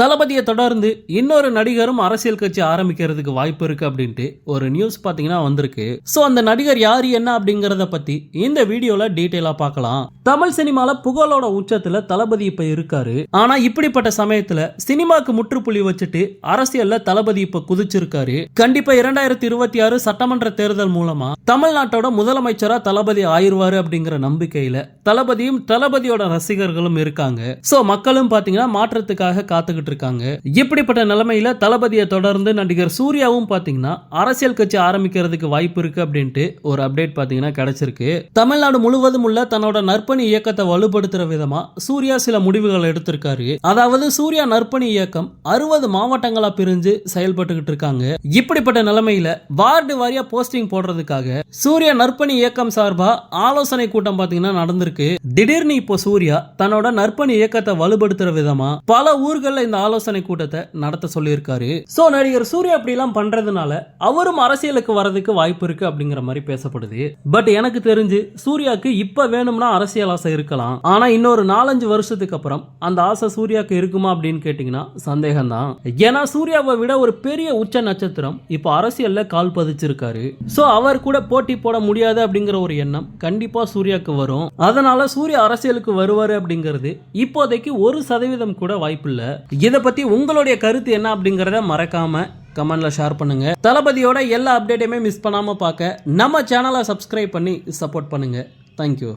தளபதியை தொடர்ந்து இன்னொரு நடிகரும் அரசியல் கட்சி ஆரம்பிக்கிறதுக்கு வாய்ப்பு இருக்கு அப்படின்ட்டு ஒரு நியூஸ் பாத்தீங்கன்னா வந்திருக்கு. சோ அந்த நடிகர் யாரு என்ன அப்படிங்கறத பத்தி இந்த வீடியோல டீட்டெயிலா பார்க்கலாம் தமிழ் சினிமால புகழோட உச்சத்துல தளபதி இப்ப இருக்காரு. ஆனா இப்படிப்பட்ட சமயத்துல சினிமாக்கு முற்றுப்புள்ளி வச்சுட்டு அரசியல்ல தளபதி இப்ப குதிச்சிருக்காரு. கண்டிப்பா இரண்டாயிரத்தி இருபத்தி ஆறு சட்டமன்ற தேர்தல் மூலமா தமிழ்நாட்டோட முதலமைச்சரா தளபதி ஆயிருவாரு அப்படிங்கிற நம்பிக்கையில தளபதியும் தளபதியோட ரசிகர்களும் இருக்காங்க. சோ மக்களும் பாத்தீங்கன்னா மாற்றத்துக்காக காத்துக்கிட்டு இருக்காங்க இப்படிப்பட்ட நிலைமையில தளபதியை தொடர்ந்து நடிகர் சூர்யாவும் பாத்தீங்கன்னா அரசியல் கட்சி ஆரம்பிக்கிறதுக்கு வாய்ப்பு இருக்கு அப்படின்ட்டு ஒரு அப்டேட் பாத்தீங்கன்னா கிடைச்சிருக்கு. தமிழ்நாடு முழுவதும் உள்ள தன்னோட நற்பணி இயக்கத்தை வலுப்படுத்துற விதமா சூர்யா சில முடிவுகள் எடுத்திருக்காரு. அதாவது சூர்யா நற்பணி இயக்கம் அறுபது மாவட்டங்களா பிரிஞ்சு செயல்பட்டுக்கிட்டு இருக்காங்க. இப்படிப்பட்ட நிலைமையில வார்டு வாரியா போஸ்டிங் போடுறதுக்காக சூர்யா நற்பணி இயக்கம் சார்பா ஆலோசனை கூட்டம் பாத்தீங்கன்னா நடந்திருக்கு. திடீர்னு இப்போ சூர்யா தன்னோட நற்பணி இயக்கத்தை வலுப்படுத்துற விதமா பல ஊர்கள்ல இந்த ஆலோசனை கூட்டத்தை நடத்த சொல்லியிருக்காரு. சோ நடிகர் சூர்யா அப்படிலாம் பண்றதுனால அவரும் அரசியலுக்கு வரதுக்கு வாய்ப்பு இருக்கு அப்படிங்கிற மாதிரி பேசப்படுது. பட் எனக்கு தெரிஞ்சு சூர்யாக்கு இப்ப வேணும்னா அரசியல் ஆசை இருக்கலாம். ஆனா இன்னொரு நாலஞ்சு வருஷத்துக்கு அப்புறம் அந்த ஆசை சூர்யாக்கு இருக்குமா அப்படின்னு கேட்டீங்கன்னா சந்தேகம் தான் ஏன்னா சூர்யாவை விட ஒரு பெரிய உச்ச நட்சத்திரம் இப்போ அரசியல்ல கால் பதிச்சிருக்காரு. சோ அவர் கூட போட்டி போட முடியாது அப்படிங்கிற ஒரு எண்ணம் கண்டிப்பா சூர்யாக்கு வரும். அதனால சூர்யா அரசியலுக்கு வருவாரு அப்படிங்கிறது இப்போதைக்கு ஒரு சதவீதம் கூட வாய்ப்பில்லை. இதை பற்றி உங்களுடைய கருத்து என்ன அப்படிங்கிறத மறக்காம கமெண்ட்டில் ஷேர் பண்ணுங்கள் தளபதியோட எல்லா அப்டேட்டையுமே மிஸ் பண்ணாமல் பார்க்க நம்ம சேனலை சப்ஸ்கிரைப் பண்ணி சப்போர்ட் பண்ணுங்கள் தேங்க்யூ